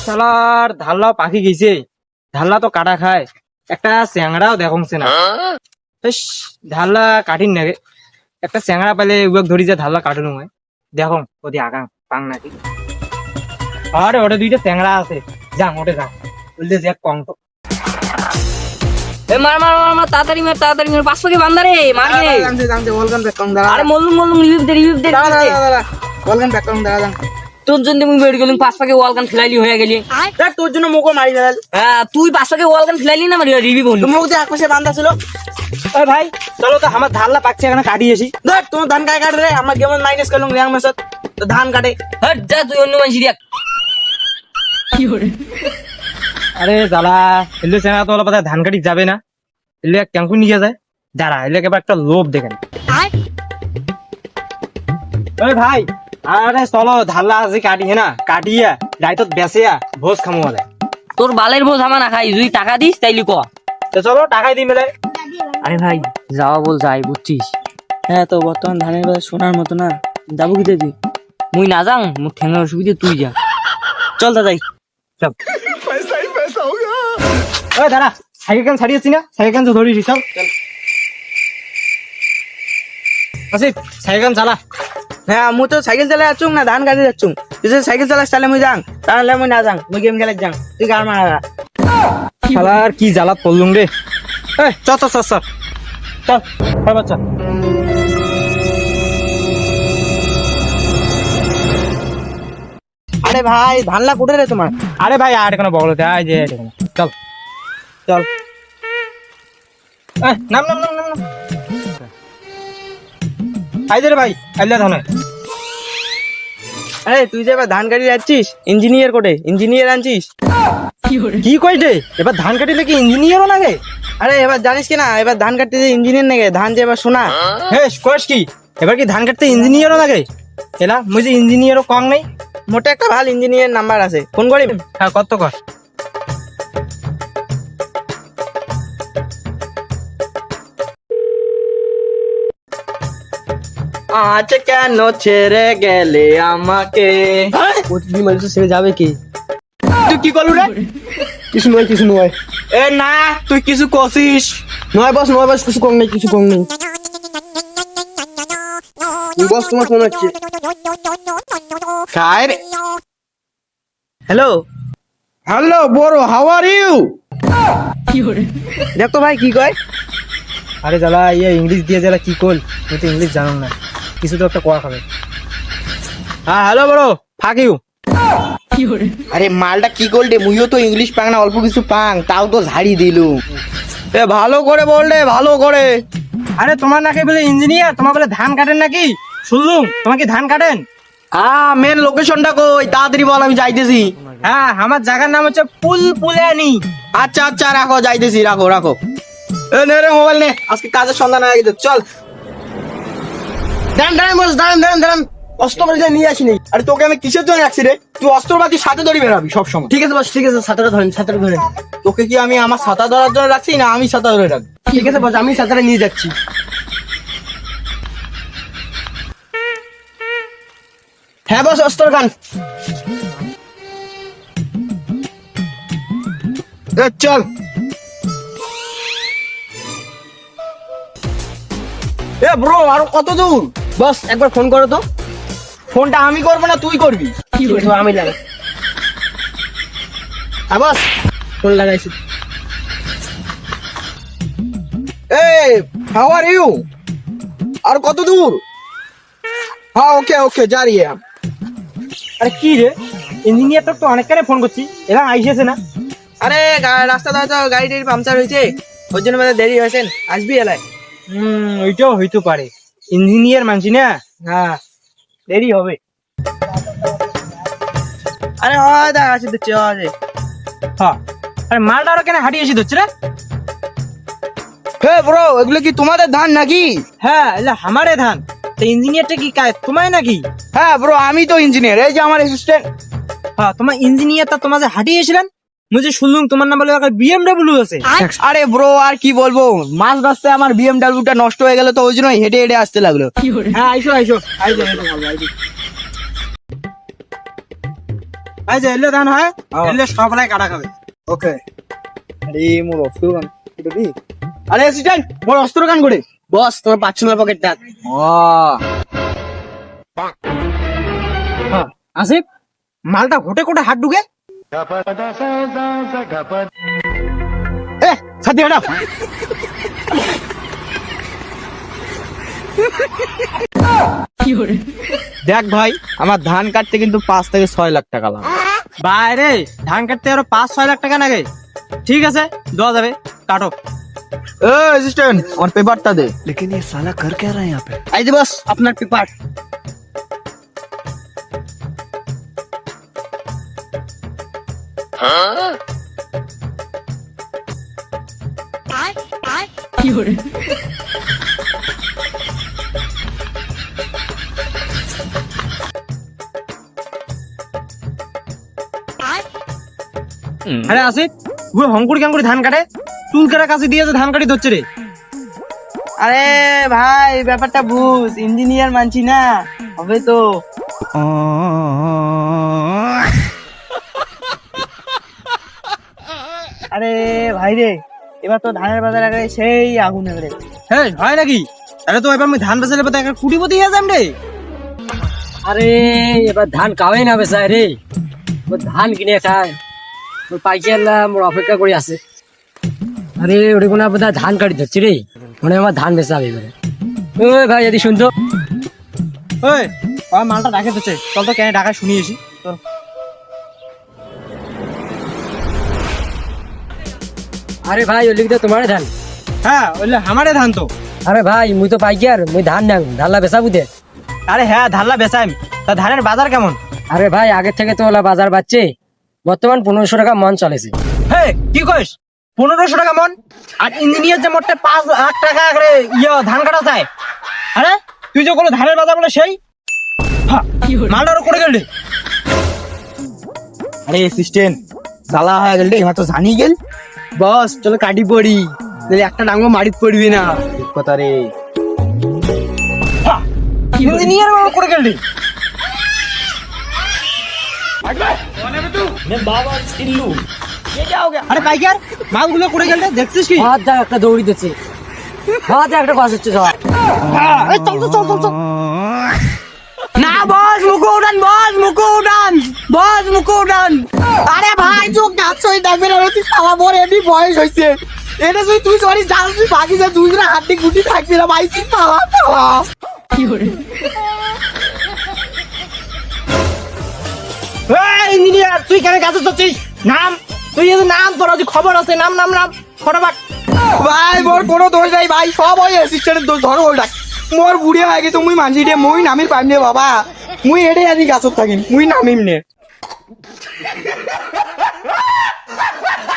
শালার ধাল্লাও পাখি গেছে ধাল্লা তো কাটা খায় একটা চ্যাংড়াও দেখছে না ধাল্লা কাটিন নাগে একটা চ্যাংড়া পেলে উয়াক ধরি যে ধাল্লা কাটুন হয় দেখো ওদি আগাম পাং নাকি আরে ওটা দুইটা চ্যাংড়া আছে যাং ওটে যাং বললে যে কম তো এ মার মার মার মার তাড়াতাড়ি মার তাড়াতাড়ি মার পাঁচ পাকে বান্দা রে মার রে আরে মল্লুম মল্লুম রিভিউ দে রিভিউ দে দাঁড়া। দাঁড়া দাঁড়া ওয়েলকাম ব্যাক করুন দাঁড়া দাঁড়া তোর জন্য মুই বেড গেলুম পাঁচ পাকে ওয়াল গান ফেলাইলি হয়ে গেলি। দেখ তোর জন্য মুখও মারি দাঁড়াল হ্যাঁ তুই পাঁচ পাকে ওয়াল গান ফেলাইলি না মারি রিভিউ বললু মুখ দিয়ে একপাশে বান্ধা ছিল। ওই ভাই চলো তো আমার ধাল্লা পাকছে এখানে কাটিয়ে আসি দেখ তোমার ধান কায় কাটে রে আমার গেমন মাইনাস করলুম রিয়াং মেসত তো ধান কাটে। হট যা তুই অন্য মানুষ দেখ। আরে জ্বালা এলে চ্যাংড়া তো অলপ ধান কাটি যাবে না। এলে কেমন নিয়ে যায়। দাঁড়া এলে এবার একটা লোভ দেখেন। ওই ভাই আরে চলো ধাল্লা আজি কাটি না। কাটিয়া রাইতত বেসিয়া ভোজ খামো বলে। তোর বালের বোঝ আমার না খাই তুই টাকা দিস তাইলি ক। তো চলো টাকাই দিই মেলে আরে ভাই যাওয়া বল যাই বুঝছিস হ্যাঁ তো বর্তমান ধানের বাজার সোনার মতো না। যাব কি দিদি মুই না যাং মুখ ঠেঙ্গার অসুবিধে তুই যা। চল দাদাই চল ওই দাঁড়া সাইকেল কেন ছাড়িয়েছি না? সাইকেল কেন ধরিস চল। আসিফ সাইকেল চালা। হ্যাঁ আমি তো সাইকেল চালাই যাচ্ছুম না ধান কাটে যাচ্ছুম তুই যদি সাইকেল চালাস তাহলে মুই যাং তাহলে মুই না যাং মুই গেম খেলে যাং। তুই গার মারা শালার কি জ্বালা পড়লুম রে। এই চ চ চ চ। চল বাচ্চা। আরে ভাই ধানলা কুটে রে তোমার? আরে ভাই আর কোনো বগলতে আয় যে চল। চল। নাম নাম নাম নাম নাম। আই যে রে ভাই আইলে ধনে। আরে তুই যে এবার ধান কাটি যাচ্ছিস ইঞ্জিনিয়ার কোটে ইঞ্জিনিয়ার আনছিস? কি কই রে এবার ধান কাটিলে কি ইঞ্জিনিয়ারও লাগে আরে, এবার জানিস কি না এবার ধান কাটতে যে ইঞ্জিনিয়ার লাগে ধান যে এবার শোনা হে কইস কি? এবার কি ধান কাটতে ইঞ্জিনিয়ারও লাগে এলা, মুই যে ইঞ্জিনিয়ারও কম নাই। মোটে একটা ভালো ইঞ্জিনিয়ার নাম্বার আছে। ফোন করি হ্যাঁ কত কর? আজ কেন ছেড়ে গেলে আমাকে? প্রতিদিন মানুষ ছেড়ে যাবে কি? তুই কি করলু রে? কিছু নয় কিছু নয়। এ না তুই কিছু কছিস নয় বস নয় বস কিছু কম নেই কিছু কম নেই। বস তোমার ফোন হচ্ছে। হ্যালো হ্যালো বড় হাউ আর ইউ দেখো ভাই কি কয়? আরে জ্বালা ইয়ে ইংলিশ দিয়ে জ্বালা কি কল? তুই তো ইংলিশ জানো না। কিছু তো একটা কোয়া খাবে হ্যাঁ হ্যালো বড় ফাক ইউ আরে মালটা কি করলে? মুইও তো ইংলিশ পাং না অল্প কিছু পাং তাও তো ঝাড়ি দিলু। এ ভালো করে বললে ভালো করে। আরে তোমার নাকি বলে ইঞ্জিনিয়ার তোমার বলে ধান কাটেন নাকি? শুনলুম তোমার কি ধান কাটেন? হ্যাঁ মেন লোকেশনটা কই? তাড়াতাড়ি বল আমি যাইতেছি। হ্যাঁ আমার জায়গার নাম হচ্ছে পুল পুলানি। আচ্ছা আচ্ছা রাখো যাইতেছি রাখো রাখো। এ নে রে মোবাইল নে। আজকে কাজের সন্ধান হয়ে গেছে চল। দাঁড়ান দাঁড়ান বস দাঁড়ান দাঁড়ান দাঁড়ান। অস্ত্র বাড়িতে নিয়ে আসিনি আরে তোকে আমি কিসের জন্য রাখছি রে? তুই অস্ত্রপাতি সাথে ধরি বেরাবি সবসময়। ঠিক আছে বস ঠিক আছে সাঁতারটা ধরেন সাঁতার ধরেন। তোকে কি আমি আমার ছাতা ধরার জন্য রাখছি না আমি ছাতা ধরে রাখব? ঠিক আছে বস আমি ছাতাটা নিয়ে যাচ্ছি। হ্যাঁ বস অস্ত্র গান চল। এ ব্রো আর কত দূর বস একবার ফোন করো তো। ফোনটা আমি করব না তুই করবি? আমি লাগাই। হ্যাঁ বস। ফোন লাগাইছি। এই হাউ আর ইউ আর কত দূর? হ্যাঁ ওকে ওকে যা রিয়ে আরে কি রে? ইঞ্জিনিয়ার তো অনেকখানে ফোন করছি। এরা আইসেছে না? আরে রাস্তা দাঁড়া গাড়ি টাড়ি পাংচার হয়েছে। ওর জন্য দেরি হয়েছেন আসবি এলাই হুম ওইটাও হইতে পারে। ইঞ্জিনিয়ার মানছি না? হ্যাঁ দেরি হবে। আরে হয় দেখ আসি দিচ্ছে হ্যাঁ আরে মালটা আরও কেন হাঁটিয়ে এসে ধরছে রে? হে ব্রো এগুলো কি তোমাদের ধান নাকি? হ্যাঁ এলা আমারে ধান। তো ইঞ্জিনিয়ারটা কি কাজ তোমায় নাকি? হ্যাঁ ব্রো আমি তো ইঞ্জিনিয়ার এই যে আমার অ্যাসিস্ট্যান্ট হ্যাঁ তোমার ইঞ্জিনিয়ারটা তোমার যে হাঁটিয়ে এসেছিলেন? মুঝে শুনলুম তোমার নাম বলে বিএমডব্লিউ আছে। আরে ব্রো আর কি বলব? মাঝ রাস্তায় আমার বিএমডাব্লিউটা নষ্ট হয়ে গেল তো ওই জন্য হেঁটে হেঁটে আসতে লাগল। হ্যাঁ আইসো আইসো আইসো আইসো। এলে ধান হয় এলে সবাই কাটা খাবে। ওকে আরে মোর অস্ত্র গান এটা আরে অ্যাসিস্ট্যান্ট মোর অস্ত্র গান করে বস পকেটটা ও হ্যাঁ, আসিফ মালটা ঘটে কোটে হাত ঢুকে এ সাথে হটাও দেখ ভাই আমার ধান কাটতে কিন্তু পাঁচ থেকে ছয় লাখ টাকা লাগে বাইরে ধান কাটতে আরো পাঁচ ছয় লাখ টাকা লাগে ঠিক আছে দেওয়া যাবে কাটো এ অ্যাসিস্ট্যান্ট আমার পেপারটা দে लेकिन ये साला कर क्या रहा है यहाँ पे এই যে বস আরে আসিফ ওই হংকুড়ি ক্যাঙ্কুড়ি ধান কাটে। চুল কাটা কাছে দিয়েছে ধান কাটি ধরছে রে। আরে ভাই ব্যাপারটা বুঝ ইঞ্জিনিয়ার মানছি না হবে তো। আরে ভাই রে এবার তো ধানের বাজার আগে সেই আগুন রে হ্যাঁ হয় নাকি? তাহলে তো এবার আমি ধান বেচালে বোধ একটা কুটিপতি হয়ে যাম রে। আরে এবার ধান কাওয়াই না বেচায় রে। ও ধান কিনে খায়। ওর পাইকাররা মোর অপেক্ষা করে আছে। আরে ওরে কোনো বোধ ধান কাটি ধরছি রে? মনে আমার ধান বেচা হবে এবারে। ওই ভাই যদি শুনতো ওই আমার মালটা ডাকে দিচ্ছে চল তো কেন ডাকা শুনিয়েছি চল। আরে ভাই ওই লিখতে তোমার ধান। হ্যাঁ ওইলে আমারে ধান তো। আরে ভাই মুই তো পাইকার মুই ধান নাম ধানলা বেচা বুঝে আরে হ্যাঁ ধানলা বেচাইম তা ধানের বাজার কেমন? আরে ভাই আগের থেকে তো ওলা বাজার বাড়ছে। বর্তমান পনেরোশো টাকা মন চলেছে। হে কি কইস? পনেরোশো টাকা মন? আর ইঞ্জিনিয়ার যে মোটে পাঁচ লাখ টাকা করে ইয়ে ধান কাটা যায় আরে তুই যে কোনো ধানের বাজার বলে সেই? হ্যাঁ, মালটা করে গেলি আরে অ্যাসিস্ট্যান্ট জ্বালা হয়ে গেল রে এবার তো জানি গেল। বস চলো কাটি পড়ি নাহলে একটা ডাঙ্গো মারিত পড়বি না। ঠিক কথা রে ইঞ্জিনিয়ার করে গেলি। আরে পাইকার মালগুলো করে গেলে দেখছিস কি? হাত একটা দৌড়ি দিচ্ছে। হাত একটা বাস হচ্ছে সব। এই চল চল চল চল না বস মুখো উড়ান বস মুখো উড়ান বস মুখো উড়ান। আরে ভাই চোখ তুই সারা বড় এমনি বয়স হয়েছে। এটা তুই তুই সরি জাল তুই বাকি যা জনে হাড্ডি গুটি থাকবি না ভাই তুই পালা পালা ইঞ্জিনিয়ার তুই কেন নাম তুই যদি নাম তোর যদি খবর আছে নাম নাম নাম ফটোফট। ভাই মোর কোনো দোষ নাই ভাই সব ওই অ্যাসিস্ট্যান্টের দোষ ধরো ওইটা। মোর বুড়ি হয়ে গেছে মুই মানছি রে মুই নামির পাইম নে বাবা। মুই এটাই আজি গাছত থাকিম মুই নামিম নে। Ah!